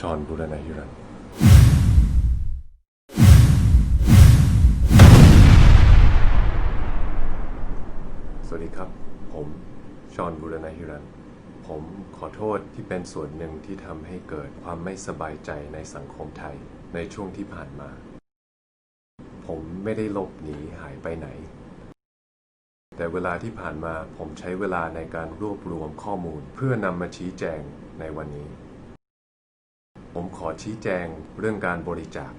ชอนบุรณาฮิรันสวัสดีครับ ผมชอนบุรณาฮิรัน ผมขอโทษที่เป็นส่วนหนึ่งที่ทำให้เกิดความไม่สบายใจในสังคมไทยในช่วงที่ผ่านมา ผมไม่ได้หลบหนีหายไปไหน แต่เวลาที่ผ่านมาผมใช้เวลาในการรวบรวมข้อมูลเพื่อนำมาชี้แจงในวันนี้ ผมขอชี้แจงเรื่องการบริจาค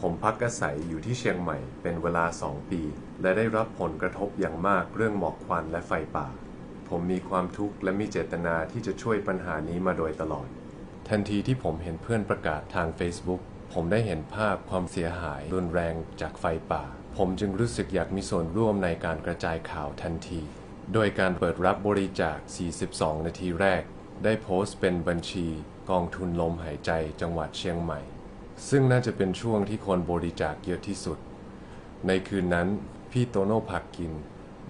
ผมพักอาศัยอยู่ที่เชียงใหม่เป็นเวลาสองปี และได้รับผลกระทบอย่างมากเรื่องหมอกควันและไฟป่า ผมมีความทุกข์และมีเจตนาที่จะช่วยปัญหานี้มาโดยตลอด ทันทีที่ผมเห็นเพื่อนประกาศทาง Facebook ผมได้เห็นภาพความเสียหายรุนแรงจากไฟป่า ผมจึงรู้สึกอยากมีส่วนร่วมในการกระจายข่าวทันที โดยการเปิดรับบริจาค 42 นาทีแรก ได้โพสต์เป็นบัญชี กองทุนลมหายใจจังหวัดเชียงใหม่ ซึ่งน่าจะเป็นช่วงที่คนบริจาคเยอะที่สุด ในคืนนั้นพี่โตโน่ผักกิน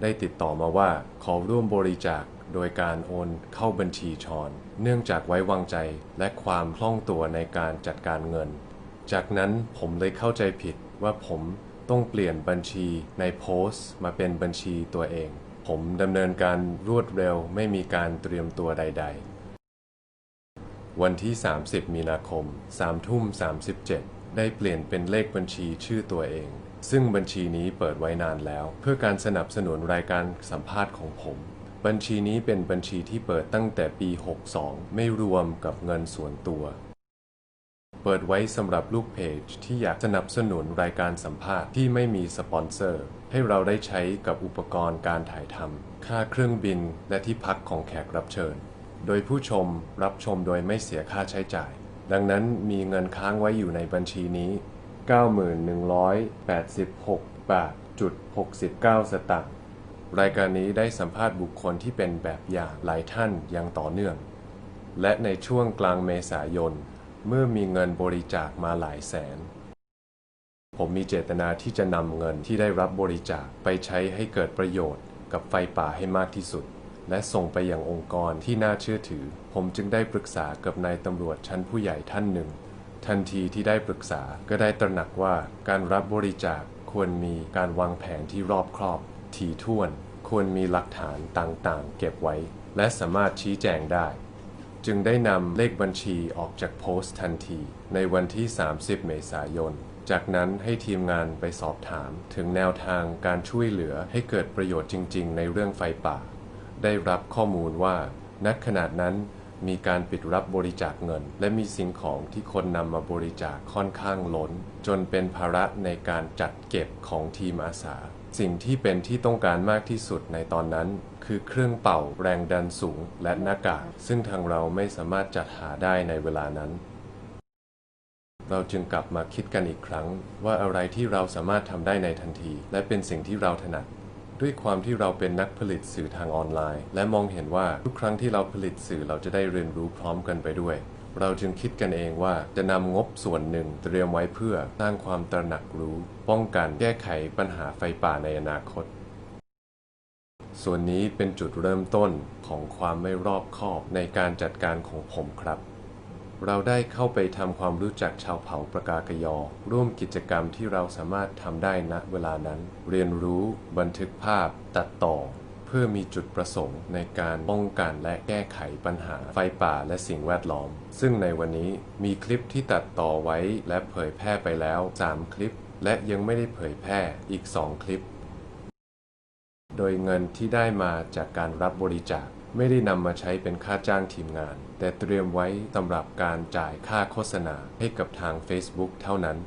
ได้ติดต่อมาว่าขอร่วมบริจาคโดยการโอนเข้าบัญชีชอนเนื่องจากไว้วางใจและความคล่องตัวในการจัดการเงิน จากนั้นผมเลยเข้าใจผิดว่าผมต้องเปลี่ยนบัญชีในโพสต์มาเป็นบัญชีตัวเอง ผมดำเนินการรวดเร็วไม่มีการเตรียมตัวใด ๆ วันที่ 30 มีนาคม3ทุ่ม 37 ได้เปลี่ยนเป็นเลขบัญชีชื่อตัวเอง ซึ่งบัญชีนี้เปิดไว้นานแล้ว เพื่อการสนับสนุนรายการสัมภาษณ์ของผม บัญชีนี้เป็นบัญชีที่เปิดตั้งแต่ปี 62 ไม่รวมกับเงินส่วนตัว เปิดไว้สำหรับลูกเพจที่อยากสนับสนุนรายการสัมภาษณ์ที่ไม่มีสปอนเซอร์ ให้เราได้ใช้กับอุปกรณ์การถ่ายทำค่าเครื่องบินและที่พักของแขกรับเชิญ โดยผู้ชมรับชมโดยไม่เสียค่าใช้จ่าย ดังนั้นมีเงินค้างไว้อยู่ในบัญชีนี้9186 บาทจุด69 สตางค์รายการนี้ได้สัมภาษณ์บุคคลที่เป็นแบบอย่างหลายท่านอย่างต่อเนื่อง และในช่วงกลางเมษายน เมื่อมีเงินบริจาคมาหลายแสน ผมมีเจตนาที่จะนำเงินที่ได้รับบริจาคไปใช้ให้เกิดประโยชน์กับไฟป่าให้มากที่สุด และส่งไปยังองค์กรที่น่าเชื่อถือ ผมจึงได้ปรึกษากับนายตำรวจชั้นผู้ใหญ่ท่านหนึ่ง ทันทีที่ได้ปรึกษาก็ได้ตระหนักว่าการรับบริจาคควรมีการวางแผนที่รอบครอบ ถี่ถ้วน ควรมีหลักฐานต่างๆ เก็บไว้ และสามารถชี้แจงได้ จึงได้นำเลขบัญชีออกจากโพสต์ทันที ในวันที่ 30 เมษายนจากนั้นให้ทีมงานไปสอบถาม ถึงแนวทางการช่วยเหลือให้เกิดประโยชน์จริง ๆ ในเรื่องไฟป่า ได้รับข้อมูลว่าณขณะนั้นมีการปิดรับบริจาคเงิน และมีสิ่งของที่คนนำมาบริจาคค่อนข้างล้น จนเป็นภาระในการจัดเก็บของทีมอาสา สิ่งที่เป็นที่ต้องการมากที่สุดในตอนนั้น คือเครื่องเป่าแรงดันสูงและหน้ากาก ซึ่งทางเราไม่สามารถจัดหาได้ในเวลานั้น เราจึงกลับมาคิดกันอีกครั้ง ว่าอะไรที่เราสามารถทำได้ในทันที และเป็นสิ่งที่เราถนัด ด้วยความที่เราเป็นนักผลิตสื่อทางออนไลน์ และมองเห็นว่าทุกครั้งที่เราผลิตสื่อเราจะได้เรียนรู้พร้อมกันไปด้วย เราจึงคิดกันเองว่าจะนำงบส่วนหนึ่งเตรียมไว้เพื่อสร้างความตระหนักรู้ ป้องกันแก้ไขปัญหาไฟป่าในอนาคต ส่วนนี้เป็นจุดเริ่มต้นของความไม่รอบคอบในการจัดการของผมครับ เราได้เข้าไปทำความรู้จักชาวเผ่าประกากยอ ร่วมกิจกรรมที่เราสามารถทำได้ณเวลานั้น เรียนรู้ บันทึกภาพ ตัดต่อ เพื่อมีจุดประสงค์ในการป้องกันและแก้ไขปัญหาไฟป่าและสิ่งแวดล้อม ซึ่งในวันนี้มีคลิปที่ตัดต่อไว้และเผยแพร่ไปแล้ว 3 คลิป และยังไม่ได้เผยแพร่อีก 2 คลิป โดยเงินที่ได้มาจากการรับบริจาค ไม่ได้นำมาใช้เป็นค่าจ้างทีมงาน แต่เตรียมไว้สำหรับการจ่ายค่าโฆษณาให้กับทาง Facebook เท่านั้น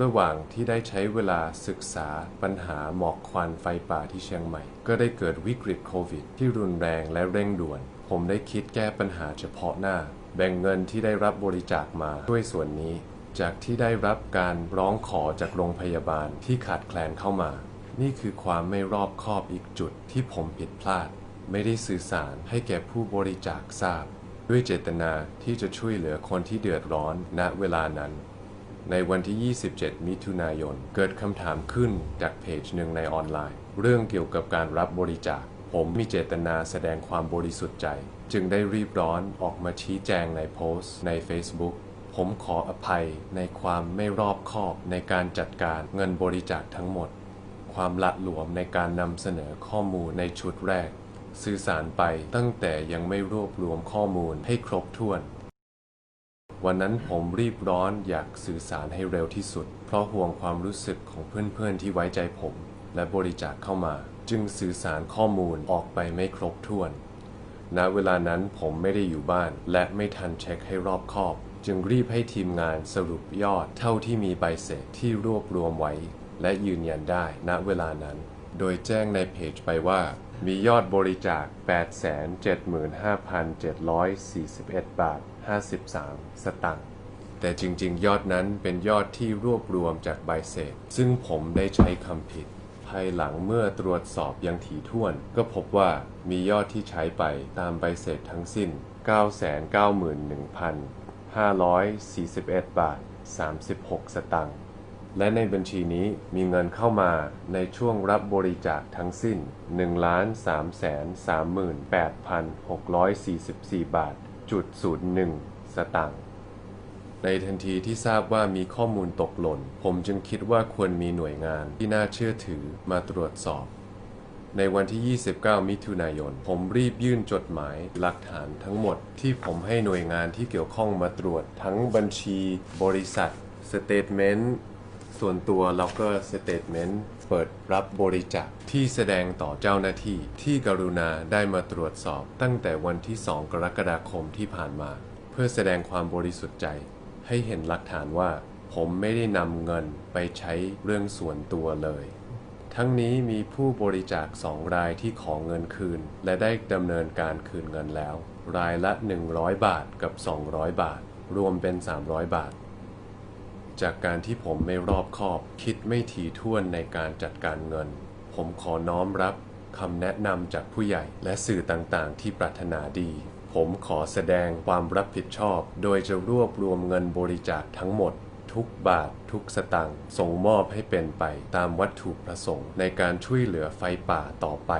ระหว่างที่ได้ใช้เวลาศึกษาปัญหาหมอกควันไฟป่าที่เชียงใหม่ ก็ได้เกิดวิกฤตโควิด ที่รุนแรงและเร่งด่วน ผมได้คิดแก้ปัญหาเฉพาะหน้า แบ่งเงินที่ได้รับบริจาคมาด้วยส่วนนี้ จากที่ได้รับการร้องขอจากโรงพยาบาลที่ขาดแคลนเข้ามา นี่คือความไม่รอบคอบอีกจุดที่ผมผิดพลาด ไม่ได้สื่อสารให้แก่ผู้บริจาคทราบ ด้วยเจตนาที่จะช่วยเหลือคนที่เดือดร้อนณเวลานั้น ในวันที่ 27 มิถุนายน เกิดคำถามขึ้นจากเพจหนึ่งในออนไลน์ เรื่องเกี่ยวกับการรับบริจาค ผมมีเจตนาแสดงความบริสุทธิ์ใจ จึงได้รีบร้อนออกมาชี้แจงในโพสต์ใน Facebook ผมขออภัยในความไม่รอบคอบในการจัดการเงินบริจาคทั้งหมด ความละหลวมในการนำเสนอข้อมูลในชุดแรก สื่อสารไปตั้งแต่ยังไม่รวบรวมข้อมูลให้ครบถ้วน วันนั้นผมรีบร้อนอยากสื่อสารให้เร็วที่สุด เพราะห่วงความรู้สึกของเพื่อนๆที่ไว้ใจผม และบริจาคเข้ามา จึงสื่อสารข้อมูลออกไปไม่ครบถ้วน ณ เวลานั้นผมไม่ได้อยู่บ้าน และไม่ทันเช็คให้รอบคอบ จึงรีบให้ทีมงานสรุปยอดเท่าที่มีใบเสร็จที่รวบรวมไว้ และยืนยันได้ณเวลานั้น โดยแจ้งในเพจไปว่า มียอดบริจาค 875,741 บาท 53 สตางค์แต่จริง ๆ ยอดนั้นเป็นยอดที่รวบรวมจากใบเสร็จ ซึ่งผมได้ใช้คำผิด ภายหลังเมื่อตรวจสอบอยังถี่ถ้วน ก็พบว่ามียอดที่ใช้ไปตามใบเสร็จทั้งสิ้น 991,541 บาท 36 สตางค์ และในบัญชีนี้มีเงินเข้ามาในช่วงรับบริจาคทั้งสิ้น 1,338,644 บาทจุด01 สตางค์ในทันทีที่ทราบว่ามีข้อมูลตกหล่น ผมจึงคิดว่าควรมีหน่วยงานที่น่าเชื่อถือมาตรวจสอบ ในวันที่ 29 มิถุนายน ผมรีบยื่นจดหมายหลักฐานทั้งหมด ที่ผมให้หน่วยงานที่เกี่ยวข้องมาตรวจทั้งบัญชี บริษัทสเตทเมนต์ ส่วนตัวแล้วก็สเตทเมนต์เปิดรับบริจาคที่แสดงต่อเจ้าหน้าที่ ที่กรุณาได้มาตรวจสอบตั้งแต่วันที่ 2 กรกฎาคมที่ผ่านมา เพื่อแสดงความบริสุทธิ์ใจ ให้เห็นหลักฐานว่า ผมไม่ได้นำเงินไปใช้เรื่องส่วนตัวเลยทั้งนี้มีผู้บริจาคสองรายที่ขอเงินคืน และได้ดำเนินการคืนเงินแล้ว รายละ 100 บาทกับ 200 บาท รวมเป็น 300 บาท จากการที่ผมไม่รอบคอบ คิดไม่ถี่ถ้วนในการจัดการเงิน ผมขอน้อมรับคำแนะนำจากผู้ใหญ่และสื่อต่างๆ ที่ปรารถนาดี ผมขอแสดงความรับผิดชอบ โดยจะรวบรวมเงินบริจาคทั้งหมด ทุกบาท ทุกสตางค์ส่งมอบให้เป็นไปตามวัตถุประสงค์ ในการช่วยเหลือไฟป่าต่อไป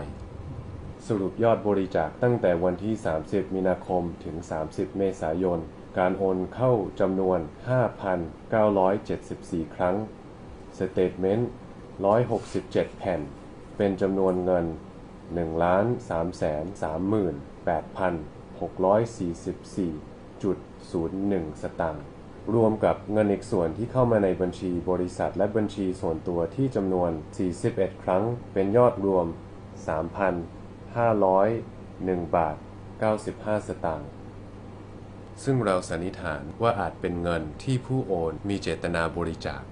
สรุปยอดบริจาคตั้งแต่วันที่ 30 มีนาคมถึง 30 เมษายน การโอนเข้าจำนวน 5,974 ครั้ง สเตทเมนต์ 167 แผ่น เป็นจำนวนเงิน1,338,644.01 สตางค์ รวมกับเงินอีกส่วนที่เข้ามาในบัญชีบริษัทและบัญชีส่วนตัวที่จำนวน 41 ครั้ง เป็นยอดรวม 3,501 บาท 95 สตางค์ ซึ่งเราสันนิษฐานว่าอาจเป็นเงินที่ผู้โอนมีเจตนาบริจาค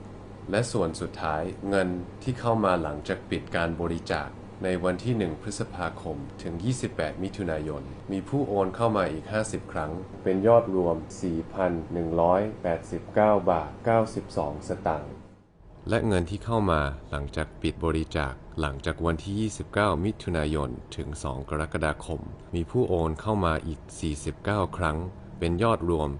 และส่วนสุดท้ายเงินที่เข้ามาหลังจากปิดการบริจาคในวันที่ 1 พฤษภาคม ถึง 28 มิถุนายน มีผู้โอนเข้ามาอีก 50 ครั้ง เป็นยอดรวม 4,189 บาท 92 สตางค์ และเงินที่เข้ามาหลังจากปิดบริจาคหลังจากวันที่ 29 มิถุนายน ถึง 2 กรกฎาคม มีผู้โอนเข้ามาอีก 49 ครั้ง เป็นยอดรวม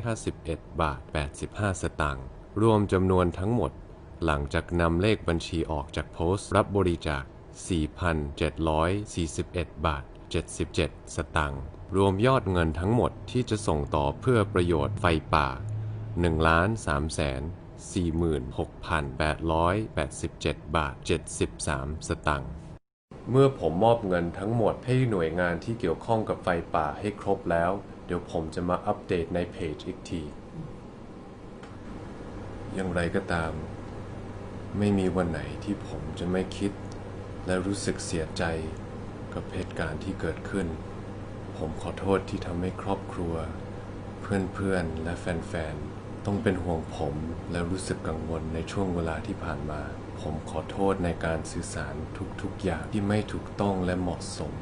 551 บาท 85 สตางค์รวมจำนวนทั้งหมด หลังจากนำเลขบัญชีออกจากโพสต์ รับบริจาค 4,741 บาท 77 สตางค์รวมยอดเงินทั้งหมดที่จะส่งต่อเพื่อประโยชน์ไฟป่า 1 3 4 46,887 บาท 73 สตางค์ เมื่อผมมอบเงินทั้งหมดให้หน่วยงานที่เกี่ยวข้องกับไฟป่าให้ครบแล้ว ดี๋ยวผมจะมาอัปเดตในเพจอีกที อย่างไรก็ตาม ไม่มีวันไหนที่ผมจะไม่คิด และรู้สึกเสียใจกับเหตุการณ์ที่เกิดขึ้น ผมขอโทษที่ทำให้ครอบครัว เพื่อนๆ และแฟนๆ ต้องเป็นห่วงผมและรู้สึกกังวลในช่วงเวลาที่ผ่านมา ผมขอโทษในการสื่อสารทุกๆ อย่างที่ไม่ถูกต้องและเหมาะสม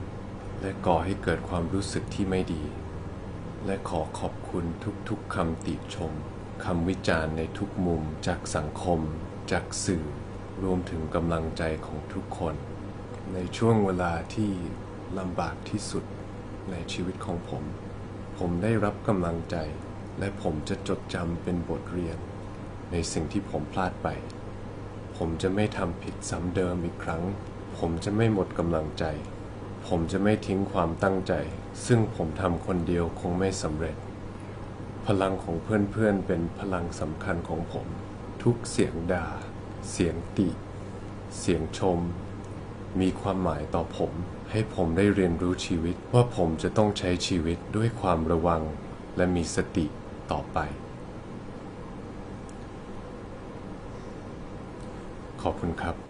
และก่อให้เกิดความรู้สึกที่ไม่ดี และขอขอบคุณทุกๆคำติชมคำวิจารณ์ในทุกมุมจากสังคม จากสื่อ รวมถึงกำลังใจของทุกคน ในช่วงเวลาที่ลำบากที่สุดในชีวิตของผม ผมได้รับกำลังใจ และผมจะจดจำเป็นบทเรียน ในสิ่งที่ผมพลาดไป ผมจะไม่ทำผิดซ้ำเดิมอีกครั้ง ผมจะไม่หมดกำลังใจ ผมจะไม่ทิ้งความตั้งใจ ซึ่งผมทำคนเดียวคงไม่สำเร็จ พลังของเพื่อนๆเป็นพลังสำคัญของผม ทุกเสียงด่า เสียงติ เสียงชม มีความหมายต่อผม ให้ผมได้เรียนรู้ชีวิตว่าผมจะต้องใช้ชีวิตด้วยความระวัง และมีสติต่อไป ขอบคุณครับ